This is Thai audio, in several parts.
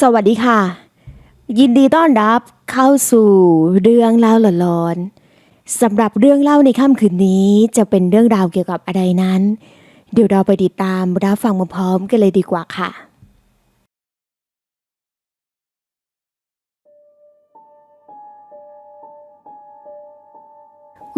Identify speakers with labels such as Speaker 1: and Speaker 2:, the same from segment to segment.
Speaker 1: สวัสดีค่ะ ยินดีต้อนรับเข้าสู่เรื่องเล่าหลอนๆสำหรับเรื่องเล่าในค่ำคืนนี้จะเป็นเรื่องราวเกี่ยวกับอะไรนั้น เดี๋ยวเราไปติดตามรับฟังมาพร้อมกันเลยดีกว่าค่ะ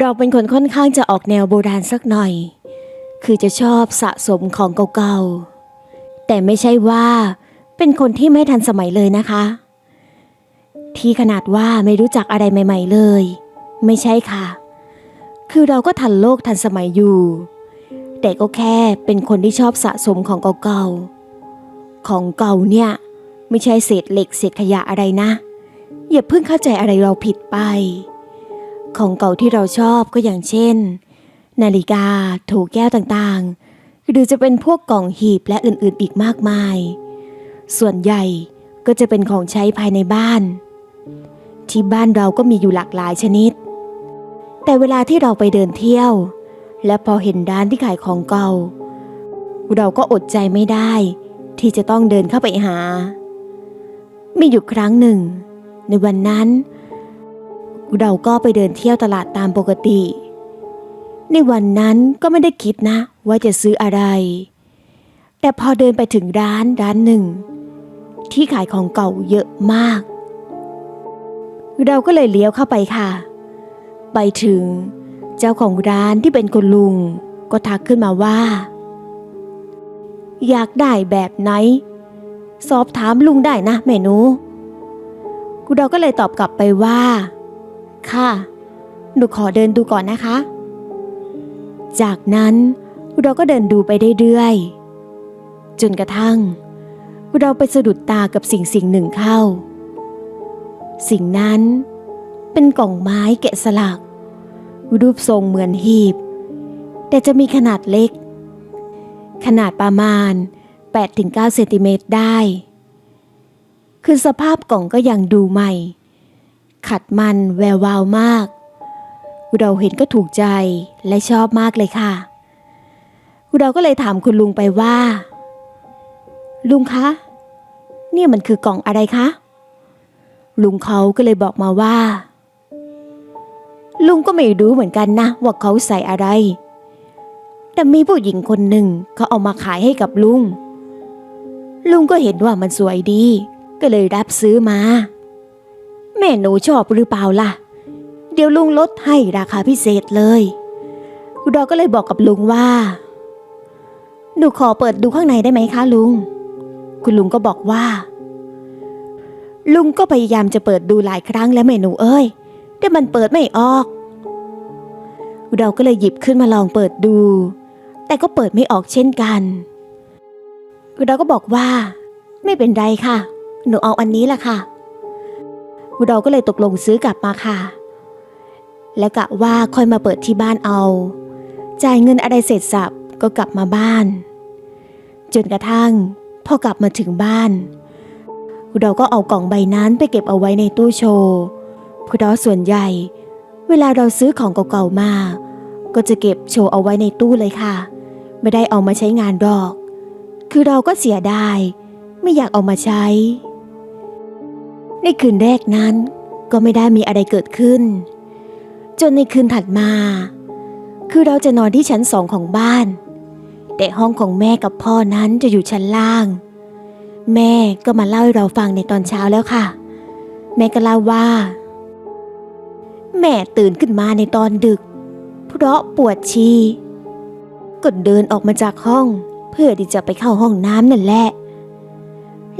Speaker 1: เราเป็นคนค่อนข้างจะออกแนวโบราณสักหน่อย คือจะชอบสะสมของเก่าๆแต่ไม่ใช่ว่า เป็นคนที่ไม่ทันสมัยเลยนะคะ ที่ขนาดว่าไม่รู้จักอะไรใหม่ ๆเลย ไม่ใช่ค่ะ คือเราก็ทันโลกทันสมัยอยู่ แต่ก็แค่เป็นคนที่ชอบสะสมของเก่าๆ ของเก่าเนี่ย ไม่ใช่เศษเหล็กเศษขยะอะไรนะ อย่าเพิ่งเข้าใจอะไรเราผิดไป ของเก่าที่เราชอบก็อย่างเช่น นาฬิกาโถแก้วต่างๆ หรือจะเป็นพวกกล่องหีบและอื่นๆอีกมากมาย ส่วนใหญ่ก็จะเป็นของใช้ภายในบ้าน ที่บ้านเราก็มีอยู่หลากหลายชนิด แต่เวลาที่เราไปเดินเที่ยว และพอเห็นร้านที่ขายของเก่า เราก็อดใจไม่ได้ ที่จะต้องเดินเข้าไปหา มีอยู่ครั้งหนึ่ง ในวันนั้น เราก็ไปเดินเที่ยวตลาดตามปกติ ในวันนั้นก็ไม่ได้คิดนะว่าจะซื้ออะไร แต่พอเดินไปถึงร้านร้านหนึ่ง ที่ขายของเก่าเยอะมาก เราก็เลยเลี้ยวเข้าไปค่ะ ไปถึงเจ้าของร้านที่เป็นคุณลุง ก็ทักขึ้นมาว่า อยากได้แบบไหน สอบถามลุงได้นะแม่หนูเราก็เลยตอบกลับไปว่า ค่ะ หนูขอเดินดูก่อนนะคะ จากนั้นเราก็เดินดูไปเรื่อยๆ จนกระทั่ง เราไปสะดุดตากับสิ่งสิ่งหนึ่งเข้า สิ่งนั้นเป็นกล่องไม้แกะสลัก รูปทรงเหมือนหีบ แต่จะมีขนาดเล็ก ขนาดประมาณ 8-9 เซนติเมตรได้ คือสภาพกล่องก็ยังดูใหม่ ขัดมันแวววาวมาก เราเห็นก็ถูกใจและชอบมากเลยค่ะ เราก็เลยถามคุณลุงไปว่า ลุงคะ เนี่ยมันคือกล่องอะไรคะ ลุงเขาก็เลยบอกมาว่า ลุงก็ไม่รู้เหมือนกันนะ ว่าเขาใส่อะไร แต่มีผู้หญิงคนหนึ่งเขาเอามาขายให้กับลุง ลุงก็เห็นว่ามันสวยดี ก็เลยรับซื้อมา แม่หนูชอบหรือเปล่าล่ะ เดี๋ยวลุงลดให้ราคาพิเศษเลยเราก็เลยบอกกับลุงว่าหนูขอเปิดดูข้างในได้ไหมคะลุง คุณลุงก็บอกว่า ลุงก็พยายามจะเปิดดูหลายครั้งแล้วแม่หนูเอ้ย แต่มันเปิดไม่ออก เราก็เลยหยิบขึ้นมาลองเปิดดู แต่ก็เปิดไม่ออกเช่นกัน เราก็บอกว่า ไม่เป็นไรค่ะ หนูเอาอันนี้แหละค่ะ เราก็เลยตกลงซื้อกลับมาค่ะ และกะว่าค่อยมาเปิดที่บ้านเอา จ่ายเงินอะไรเสร็จสับก็กลับมาบ้าน จนกระทั่ง พอกลับมาถึงบ้าน เราก็เอากล่องใบนั้นไปเก็บเอาไว้ในตู้โชว์เพราะส่วนใหญ่ เวลาเราซื้อของเก่าๆมา ก็จะเก็บโชว์เอาไว้ในตู้เลยค่ะ ไม่ได้เอามาใช้งานหรอก คือเราก็เสียดายไม่อยากเอามาใช้ ในคืนแรกนั้นก็ไม่ได้มีอะไรเกิดขึ้น จนในคืนถัดมา คือเราจะนอนที่ชั้นสองของบ้าน แต่ห้องของแม่กับพ่อนั้นจะอยู่ชั้นล่าง แม่ก็มาเล่าให้เราฟังในตอนเช้าแล้วค่ะ แม่ก็เล่าว่า แม่ตื่นขึ้นมาในตอนดึก เพราะปวดชีก็เดินออกมาจากห้อง เพื่อที่จะไปเข้าห้องน้ำนั่นแหละ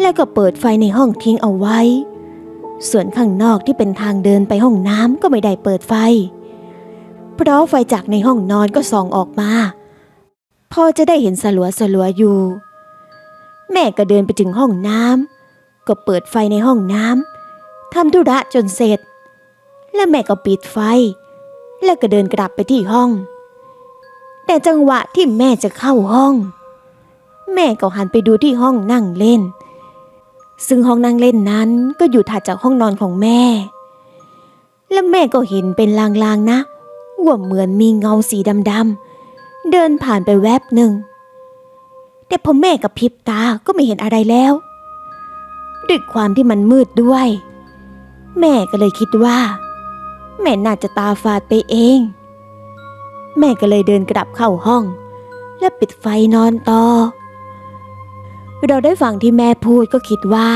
Speaker 1: แล้วก็เปิดไฟในห้องทิ้งเอาไว้ ส่วนข้างนอกที่เป็นทางเดินไปห้องน้ำก็ไม่ได้เปิดไฟ เพราะไฟจากในห้องนอนก็ส่องออกมา พอจะได้เห็นสลัวสลัวๆอยู่ แม่ก็เดินไปถึงห้องน้ำก็เปิดไฟในห้องน้ำทำธุระจนเสร็จ แล้วแม่ก็ปิดไฟ แล้วก็เดินกลับไปที่ห้อง แต่จังหวะที่แม่จะเข้าห้อง แม่ก็หันไปดูที่ห้องนั่งเล่น ซึ่งห้องนั่งเล่นนั้นก็อยู่ถัดจากห้องนอนของแม่ แล้วแม่ก็เห็นเป็นลางๆนะว่าเหมือนมีเงาสีดำๆเดินผ่านไปแวบหนึ่ง แต่พอแม่กับพริบตาก็ไม่เห็นอะไรแล้ว ด้วยความที่มันมืดด้วย แม่ก็เลยคิดว่า แม่น่าจะตาฝาดไปเอง แม่ก็เลยเดินกลับเข้าห้อง และปิดไฟนอนต่อ เราได้ฟังที่แม่พูดก็คิดว่า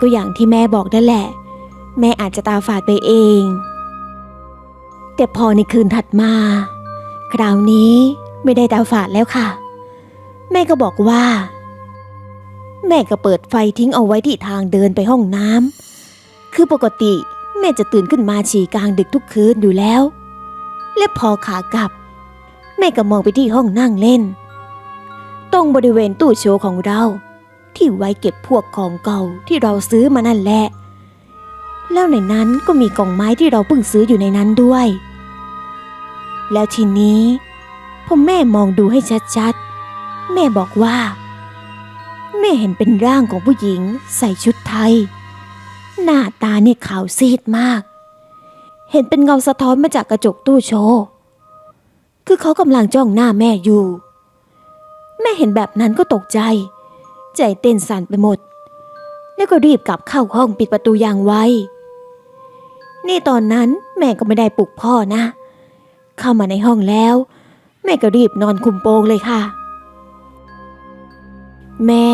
Speaker 1: ก็อย่างที่แม่บอกนั่นแหละ แม่อาจจะตาฝาดไปเอง แต่พอในคืนถัดมา คราวนี้ไม่ได้ตาฝาดแล้วค่ะ แม่ก็บอกว่า แม่ก็เปิดไฟทิ้งเอาไว้ที่ทางเดินไปห้องน้ำคือปกติแม่จะตื่นขึ้นมาฉี่กลางดึกทุกคืนอยู่แล้ว และพอขากลับ แม่ก็มองไปที่ห้องนั่งเล่น ตรงบริเวณตู้โชว์ของเรา ที่ไว้เก็บพวกของเก่าที่เราซื้อมานั่นแหละ แล้วในนั้นก็มีกล่องไม้ที่เราเพิ่งซื้ออยู่ในนั้นด้วย แล้วทีนี้พอแม่มองดูให้ชัดๆ แม่บอกว่า แม่เห็นเป็นร่างของผู้หญิงใส่ชุดไทย หน้าตาเนี่ยขาวซีดมาก เห็นเป็นเงาสะท้อนมาจากกระจกตู้โชว์คือเขากำลังจ้องหน้าแม่อยู่ แม่เห็นแบบนั้นก็ตกใจ ใจเต้นสั่นไปหมด แล้วก็รีบกลับเข้าห้องปิดประตูอย่างไวนี่ตอนนั้นแม่ก็ไม่ได้ปลุกพ่อนะ เข้ามาในห้องแล้ว แม่ก็รีบนอนคุมโปงเลยค่ะ แม่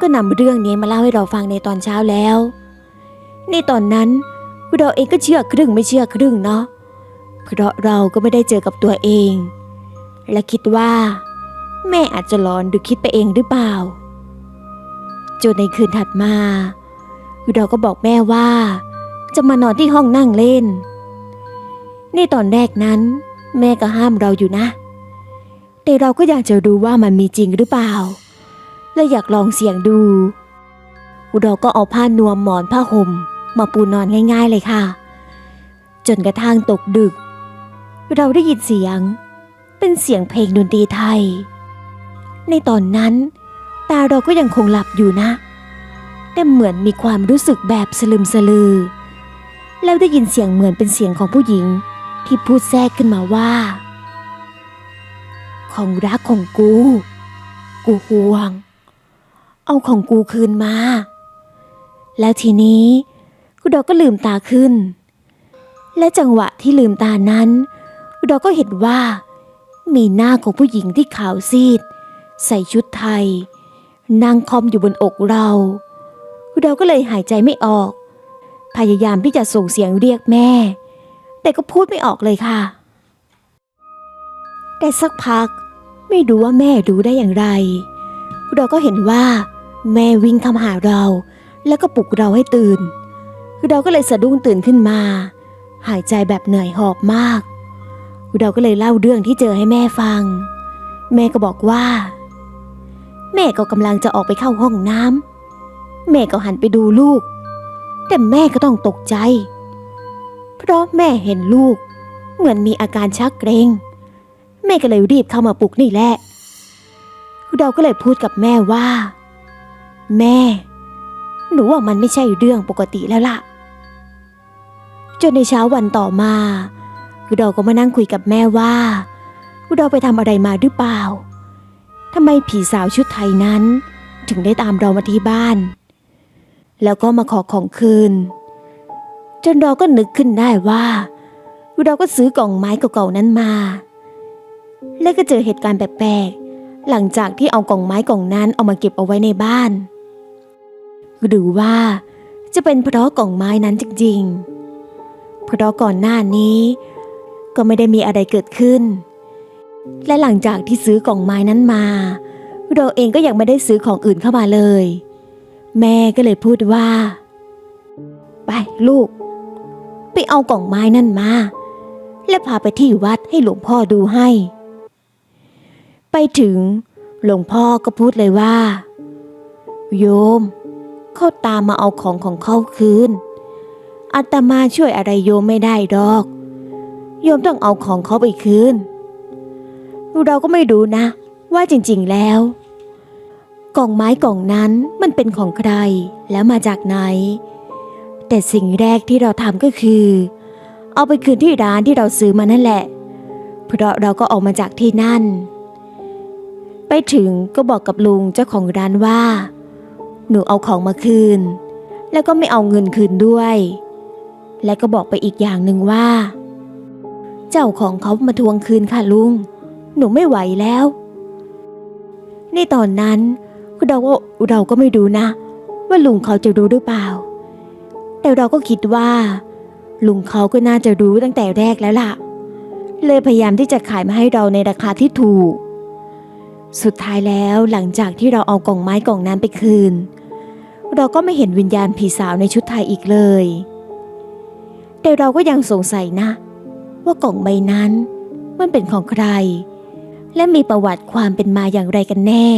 Speaker 1: ก็นำเรื่องนี้มาเล่าให้เราฟังในตอนเช้าแล้ว ในตอนนั้นเราเองก็เชื่อครึ่งไม่เชื่อครึ่งเนาะเพราะเราก็ไม่ได้เจอกับตัวเอง และคิดว่า แม่อาจจะหลอนหรือคิดไปเองหรือเปล่าจนในคืนถัดมาเราก็บอกแม่ว่า จะมานอนที่ห้องนั่งเล่น ในตอนแรกนั้น แม่ก็ห้ามเราอยู่นะ แต่เราก็อยากจะรู้ว่ามันมีจริงหรือเปล่า และอยากลองเสี่ยงดู เราก็เอาผ้านวมหมอนผ้าห่มมาปูนอนง่าย ๆเลยค่ะ จนกระทั่งตกดึก เราได้ยินเสียง เป็นเสียงเพลงดนตรีไทย ในตอนนั้น ตาเราก็ยังคงหลับอยู่นะ แต่เหมือนมีความรู้สึกแบบสลึมสลือ แล้วได้ยินเสียงเหมือนเป็นเสียงของผู้หญิงที่พูดแทรกขึ้นมาว่า ของรักของกู กูห่วง เอาของกูคืนมา แล้วทีนี้เราก็ลืมตาขึ้น และจังหวะที่ลืมตานั้นเราก็เห็นว่า มีหน้าของผู้หญิงที่ขาวซีด ใส่ชุดไทย นั่งคอมอยู่บนอกเราเราก็เลยหายใจไม่ออก พยายามที่จะส่งเสียงเรียกแม่ แต่ก็พูดไม่ออกเลยค่ะ แต่สักพักไม่รู้ว่าแม่รู้ได้อย่างไร เราก็เห็นว่า แม่วิ่งเข้ามาหาเรา แล้วก็ปลุกเราให้ตื่น เราก็เลยสะดุ้งตื่นขึ้นมา หายใจแบบเหนื่อยหอบมาก เราก็เลยเล่าเรื่องที่เจอให้แม่ฟัง แม่ก็บอกว่า แม่ก็กำลังจะออกไปเข้าห้องน้ำแม่ก็หันไปดูลูก แต่แม่ก็ต้องตกใจ เพราะแม่เห็นลูก เหมือนมีอาการชักเกรง แม่ก็เลยรีบเข้ามาปลุกนี่แหละ เราก็เลยพูดกับแม่ว่า แม่ หนูว่ามันไม่ใช่เรื่องปกติแล้วล่ะ จนในเช้าวันต่อมาเราก็มานั่งคุยกับแม่ว่าเราไปทำอะไรมาหรือเปล่าทำไมผีสาวชุดไทยนั้น ถึงได้ตามเรามาที่บ้าน แล้วก็มาขอของคืน จนเราก็นึกขึ้นได้ว่า เราก็ซื้อกล่องไม้เก่าๆนั้นมา และก็เจอเหตุการณ์แปลกๆหลังจากที่เอากล่องไม้กล่องนั้นเอามาเก็บเอาไว้ในบ้าน หรือว่าจะเป็นเพราะกล่องไม้นั้นจริงๆ เพราะก่อนหน้านี้ก็ไม่ได้มีอะไรเกิดขึ้น และหลังจากที่ซื้อกล่องไม้นั้นมาเราเองก็ยังไม่ได้ซื้อของอื่นเข้ามาเลย แม่ก็เลยพูดว่า ไปลูก ไปเอากล่องไม้นั่นมา และพาไปที่วัดให้หลวงพ่อดูให้ ไปถึงหลวงพ่อก็พูดเลยว่า โยม เขาตามมาเอาของของเขาคืนอาตมาช่วยอะไรโยมไม่ได้ดอก โยมต้องเอาของเขาไปคืน เราก็ไม่รู้นะ ว่าจริงๆแล้ว กล่องไม้กล่องนั้นมันเป็นของใครแล้วมาจากไหน แต่สิ่งแรกที่เราทำก็คือ เอาไปคืนที่ร้านที่เราซื้อมานั่นแหละ เพราะเราก็ออกมาจากที่นั่น ไปถึงก็บอกกับลุงเจ้าของร้านว่า หนูเอาของมาคืน แล้วก็ไม่เอาเงินคืนด้วย และก็บอกไปอีกอย่างหนึ่งว่า เจ้าของเขามาทวงคืนค่ะลุง หนูไม่ไหวแล้ว ในตอนนั้นเราก็เราก็ไม่รู้นะ ว่าลุงเขาจะรู้หรือเปล่า แต่เราก็คิดว่า ลุงเขาก็น่าจะรู้ตั้งแต่แรกแล้วล่ะ เลยพยายามที่จะขายมาให้เราในราคาที่ถูก สุดท้ายแล้วหลังจากที่เราเอากล่องไม้กล่องนั้นไปคืน เราก็ไม่เห็นวิญญาณผีสาวในชุดไทยอีกเลย แต่เราก็ยังสงสัยนะ ว่ากล่องใบนั้นมันเป็นของใคร และมีประวัติความเป็นมาอย่างไรกันแน่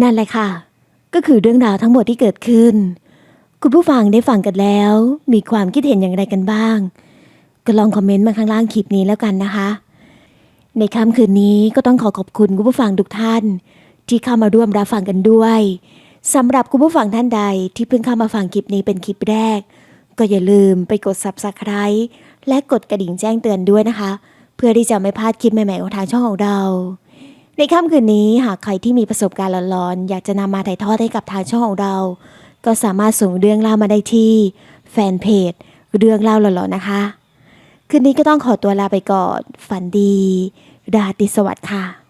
Speaker 1: นั่นแหละค่ะ ก็คือเรื่องราวทั้งหมดที่เกิดขึ้น คุณผู้ฟังได้ฟังกันแล้ว มีความคิดเห็นอย่างไรกันบ้าง ก็ลองคอมเมนต์มาข้างล่างคลิปนี้แล้วกันนะคะ ในค่ำคืนนี้ก็ต้องขอขอบคุณคุณผู้ฟังทุกท่าน ที่เข้ามาร่วมรับฟังกันด้วยสำหรับคุณผู้ฟังท่านใดที่เพิ่งเข้ามาฟังคลิปนี้เป็นคลิปแรก ก็อย่าลืมไปกด subscribe และกดกระดิ่งแจ้งเตือนด้วยนะคะ เพื่อที่จะไม่พลาดคลิปใหม่ๆของทางช่องของเรา ในค่ำคืนนี้หากใครที่มีประสบการณ์หลอนๆอยากจะนำมาถ่ายทอดให้กับทางช่องของเรา ก็สามารถส่งเรื่องเล่ามาได้ที่แฟนเพจเรื่องเล่าหลอนๆนะคะ คืนนี้ก็ต้องขอตัวลาไปก่อน ฝันดี ราตรีสวัสดิ์ค่ะ